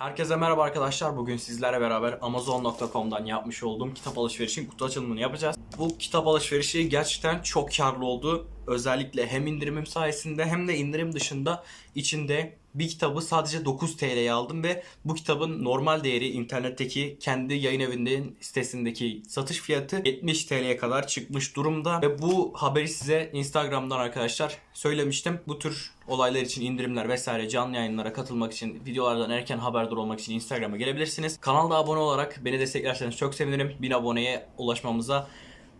Herkese merhaba arkadaşlar. Bugün sizlerle beraber Amazon.com'dan yapmış olduğum kitap alışverişin kutu açılımını yapacağız. Bu kitap alışverişi gerçekten çok karlı oldu. Özellikle hem indirimim sayesinde hem de indirim dışında içinde bir kitabı sadece 9 TL'ye aldım ve bu kitabın normal değeri internetteki kendi yayın evinin sitesindeki satış fiyatı 70 TL'ye kadar çıkmış durumda ve bu haberi size Instagram'dan arkadaşlar söylemiştim. Bu tür olaylar için indirimler vesaire canlı yayınlara katılmak için videolardan erken haberdar olmak için Instagram'a gelebilirsiniz. Kanalda abone olarak beni desteklerseniz çok sevinirim. 1000 aboneye ulaşmamıza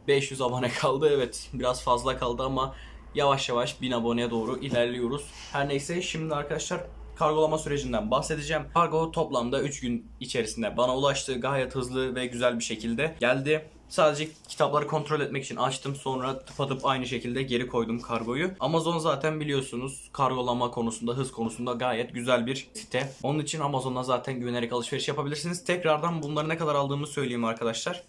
500 abone kaldı. Evet biraz fazla kaldı ama yavaş yavaş 1000 aboneye doğru ilerliyoruz. Her neyse şimdi arkadaşlar kargolama sürecinden bahsedeceğim. Kargo toplamda 3 gün içerisinde bana ulaştı. Gayet hızlı ve güzel bir şekilde geldi. Sadece kitapları kontrol etmek için açtım. Sonra tıpatıp aynı şekilde geri koydum kargoyu. Amazon zaten biliyorsunuz kargolama konusunda, hız konusunda gayet güzel bir site. Onun için Amazon'da zaten güvenerek alışveriş yapabilirsiniz. Tekrardan bunları ne kadar aldığımı söyleyeyim arkadaşlar.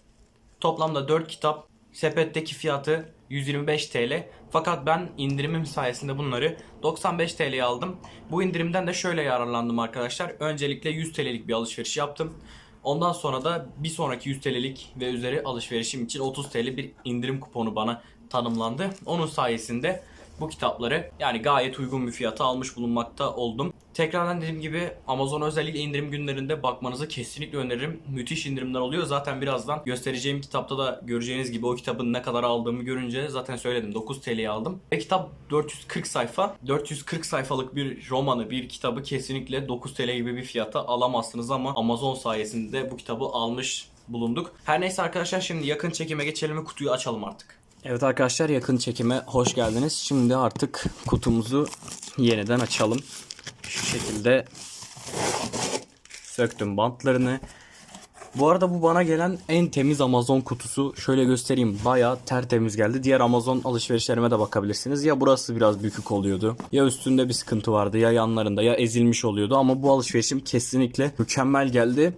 Toplamda 4 kitap. Sepetteki fiyatı 125 TL. Fakat ben indirimim sayesinde bunları 95 TL'ye aldım. Bu indirimden de şöyle yararlandım arkadaşlar. Öncelikle 100 TL'lik bir alışveriş yaptım. Ondan sonra da bir sonraki 100 TL'lik ve üzeri alışverişim için 30 TL bir indirim kuponu bana tanımlandı. Onun sayesinde bu kitapları yani gayet uygun bir fiyata almış bulunmakta oldum. Tekrardan dediğim gibi Amazon özellikle indirim günlerinde bakmanızı kesinlikle öneririm. Müthiş indirimler oluyor. Zaten birazdan göstereceğim kitapta da göreceğiniz gibi o kitabın ne kadar aldığımı görünce zaten söyledim. 9 TL'ye aldım. Ve kitap 440 sayfa. 440 sayfalık bir romanı, bir kitabı kesinlikle 9 TL gibi bir fiyata alamazsınız ama Amazon sayesinde bu kitabı almış bulunduk. Her neyse arkadaşlar şimdi yakın çekime geçelim ve kutuyu açalım artık. Evet arkadaşlar yakın çekime hoş geldiniz. Şimdi artık kutumuzu yeniden açalım. Şu şekilde söktüm bantlarını. Bu arada bu bana gelen en temiz Amazon kutusu. Şöyle göstereyim. Bayağı tertemiz geldi. Diğer Amazon alışverişlerime de bakabilirsiniz. Ya burası biraz bükük oluyordu. Ya üstünde bir sıkıntı vardı. Ya yanlarında ya ezilmiş oluyordu. Ama bu alışverişim kesinlikle mükemmel geldi.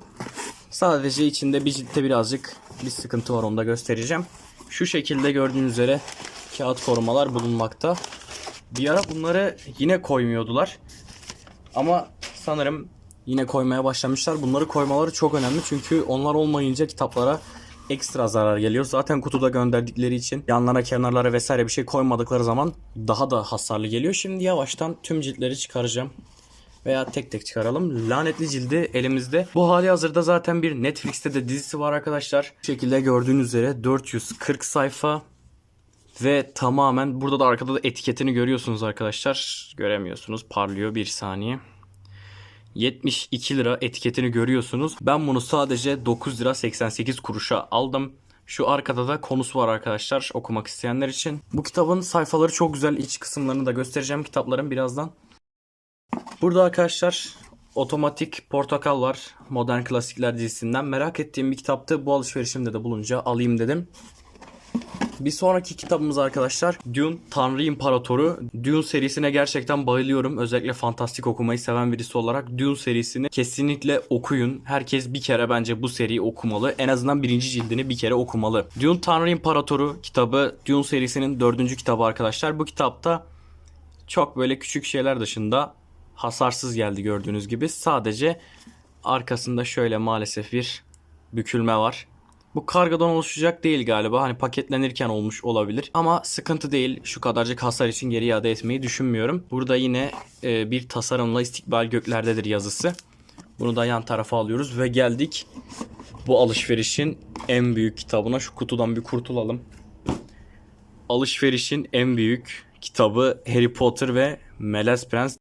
Sadece içinde bir ciltte birazcık bir sıkıntı var. Onu da göstereceğim. Şu şekilde gördüğünüz üzere kağıt korumalar bulunmakta. Bir ara bunları yine koymuyordular. Ama sanırım yine koymaya başlamışlar. Bunları koymaları çok önemli çünkü onlar olmayınca kitaplara ekstra zarar geliyor. Zaten kutuda gönderdikleri için yanlara kenarlara vesaire bir şey koymadıkları zaman daha da hasarlı geliyor. Şimdi yavaştan tüm ciltleri çıkaracağım. Veya tek tek çıkaralım. Lanetli cildi elimizde. Bu hali hazırda zaten bir Netflix'te de dizisi var arkadaşlar. Bu şekilde gördüğünüz üzere 440 sayfa. Ve tamamen burada da arkada da etiketini görüyorsunuz arkadaşlar. Göremiyorsunuz. Parlıyor bir saniye. 72 lira etiketini görüyorsunuz. Ben bunu sadece 9 lira 88 kuruşa aldım. Şu arkada da konusu var arkadaşlar okumak isteyenler için. Bu kitabın sayfaları çok güzel. İç kısımlarını da göstereceğim kitapların birazdan. Burada arkadaşlar Otomatik Portakal var. Modern Klasikler dizisinden. Merak ettiğim bir kitaptı. Bu alışverişimde de bulunca alayım dedim. Bir sonraki kitabımız arkadaşlar Dune Tanrı İmparatoru. Dune serisine gerçekten bayılıyorum. Özellikle fantastik okumayı seven birisi olarak Dune serisini kesinlikle okuyun. Herkes bir kere bence bu seriyi okumalı. En azından birinci cildini bir kere okumalı. Dune Tanrı İmparatoru kitabı Dune serisinin dördüncü kitabı arkadaşlar. Bu kitapta çok böyle küçük şeyler dışında hasarsız geldi gördüğünüz gibi. Sadece arkasında şöyle maalesef bir bükülme var. Bu kargadan oluşacak değil galiba. Hani paketlenirken olmuş olabilir. Ama sıkıntı değil. Şu kadarcık hasar için geri iade etmeyi düşünmüyorum. Burada yine e, bir tasarımla istikbal göklerdedir yazısı. Bunu da yan tarafa alıyoruz ve geldik bu alışverişin en büyük kitabına. Şu kutudan bir kurtulalım. Alışverişin en büyük kitabı Harry Potter ve Melez Prens.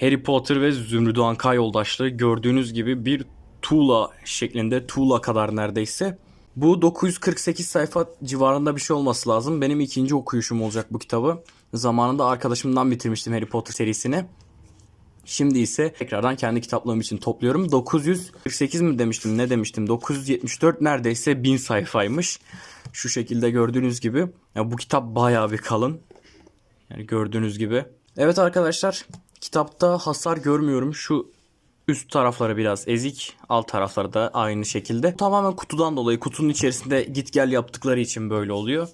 Harry Potter ve Zümrüdü Anka yoldaşlığı gördüğünüz gibi bir tuğla şeklinde tuğla kadar neredeyse. Bu 948 sayfa civarında bir şey olması lazım. Benim ikinci okuyuşum olacak bu kitabı. Zamanında arkadaşımdan bitirmiştim Harry Potter serisini. Şimdi ise tekrardan kendi kitaplığım için topluyorum. 948 mi demiştim ne demiştim 974 neredeyse 1000 sayfaymış. Şu şekilde gördüğünüz gibi. Ya bu kitap bayağı bir kalın. Yani gördüğünüz gibi. Evet arkadaşlar kitapta hasar görmüyorum. Şu üst tarafları biraz ezik. Alt tarafları da aynı şekilde. Tamamen kutudan dolayı kutunun içerisinde git gel yaptıkları için böyle oluyor.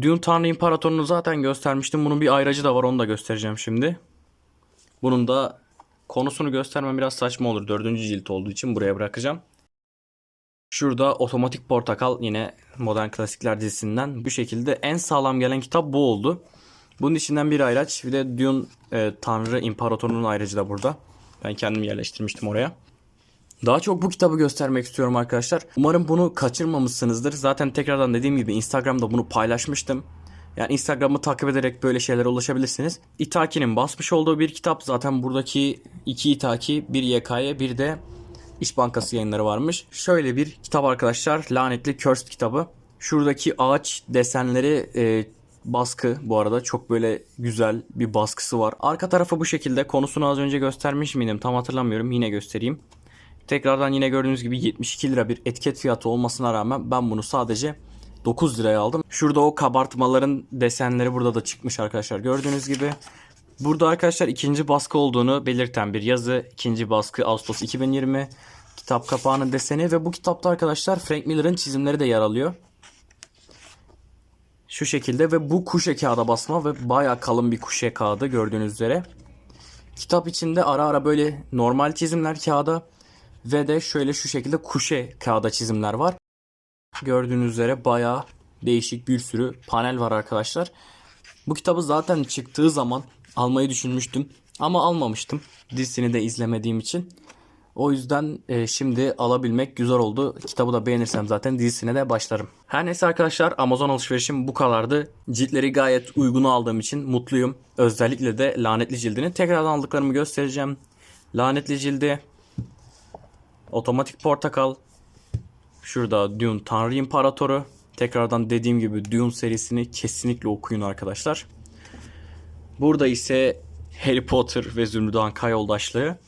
Dune Tanrı İmparatorunu zaten göstermiştim. Bunun bir ayracı da var onu da göstereceğim şimdi. Bunun da konusunu göstermem biraz saçma olur. Dördüncü cilt olduğu için buraya bırakacağım. Şurada Otomatik Portakal yine Modern Klasikler dizisinden bu şekilde en sağlam gelen kitap bu oldu. Bunun içinden bir ayraç bir de Dune e, Tanrı İmparatorunun ayracı da burada. Ben kendim yerleştirmiştim oraya. Daha çok bu kitabı göstermek istiyorum arkadaşlar. Umarım bunu kaçırmamışsınızdır. Zaten tekrardan dediğim gibi Instagram'da bunu paylaşmıştım. Yani Instagram'ı takip ederek böyle şeylere ulaşabilirsiniz. Itaki'nin basmış olduğu bir kitap. Zaten buradaki iki Itaki, bir YK'ye bir de İş Bankası yayınları varmış. Şöyle bir kitap arkadaşlar. Lanetli Cursed kitabı. Şuradaki ağaç desenleri e, baskı bu arada. Çok böyle güzel bir baskısı var. Arka tarafı bu şekilde. Konusunu az önce göstermiş miydim? Tam hatırlamıyorum. Yine göstereyim. Tekrardan yine gördüğünüz gibi 72 lira bir etiket fiyatı olmasına rağmen ben bunu sadece 9 liraya aldım. Şurada o kabartmaların desenleri burada da çıkmış arkadaşlar. Gördüğünüz gibi. Burada arkadaşlar ikinci baskı olduğunu belirten bir yazı. İkinci baskı Ağustos 2020. Kitap kapağının deseni ve bu kitapta arkadaşlar Frank Miller'ın çizimleri de yer alıyor. Şu şekilde ve bu kuşe kağıda basma ve bayağı kalın bir kuşe kağıdı gördüğünüz üzere. Kitap içinde ara ara böyle normal çizimler kağıda ve de şöyle şu şekilde kuşe kağıda çizimler var. Gördüğünüz üzere bayağı değişik bir sürü panel var arkadaşlar. Bu kitabı zaten çıktığı zaman almayı düşünmüştüm ama almamıştım dizisini de izlemediğim için. O yüzden e, şimdi alabilmek güzel oldu. Kitabı da beğenirsem zaten dizisine de başlarım. Her neyse arkadaşlar Amazon alışverişim bu kadardı. Ciltleri gayet uygunu aldığım için mutluyum. Özellikle de lanetli cildini. Tekrardan aldıklarımı göstereceğim. Lanetli cildi. Otomatik portakal. Şurada Dune Tanrı İmparatoru. Tekrardan dediğim gibi Dune serisini kesinlikle okuyun arkadaşlar. Burada ise Harry Potter ve Zümrüt Kay yoldaşlığı.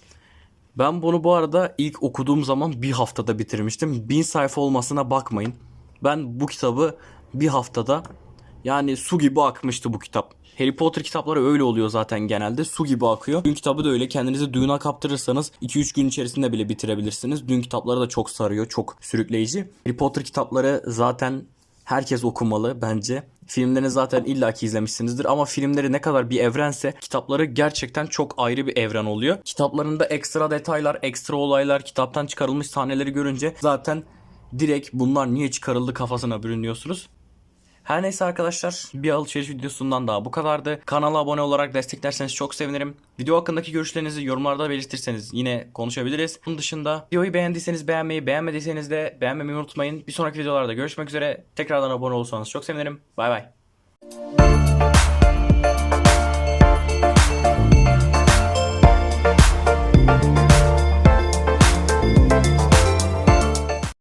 Ben bunu bu arada ilk okuduğum zaman bir haftada bitirmiştim. Bin sayfa olmasına bakmayın. Ben bu kitabı bir haftada yani su gibi akmıştı bu kitap. Harry Potter kitapları öyle oluyor zaten genelde. Su gibi akıyor. Dün kitabı da öyle. Kendinizi Dune'a kaptırırsanız 2-3 gün içerisinde bile bitirebilirsiniz. Dün kitapları da çok sarıyor. Çok sürükleyici. Harry Potter kitapları zaten herkes okumalı bence. Filmlerini zaten illaki izlemişsinizdir ama filmleri ne kadar bir evrense kitapları gerçekten çok ayrı bir evren oluyor. Kitaplarında ekstra detaylar, ekstra olaylar, kitaptan çıkarılmış sahneleri görünce zaten direkt bunlar niye çıkarıldı kafasına bürünüyorsunuz. Her neyse arkadaşlar bir alışveriş videosundan daha bu kadardı. Kanala abone olarak desteklerseniz çok sevinirim. Video hakkındaki görüşlerinizi yorumlarda belirtirseniz yine konuşabiliriz. Bunun dışında videoyu beğendiyseniz beğenmeyi, beğenmediyseniz de beğenmemeyi unutmayın. Bir sonraki videolarda görüşmek üzere. Tekrardan abone olursanız çok sevinirim. Bay bay.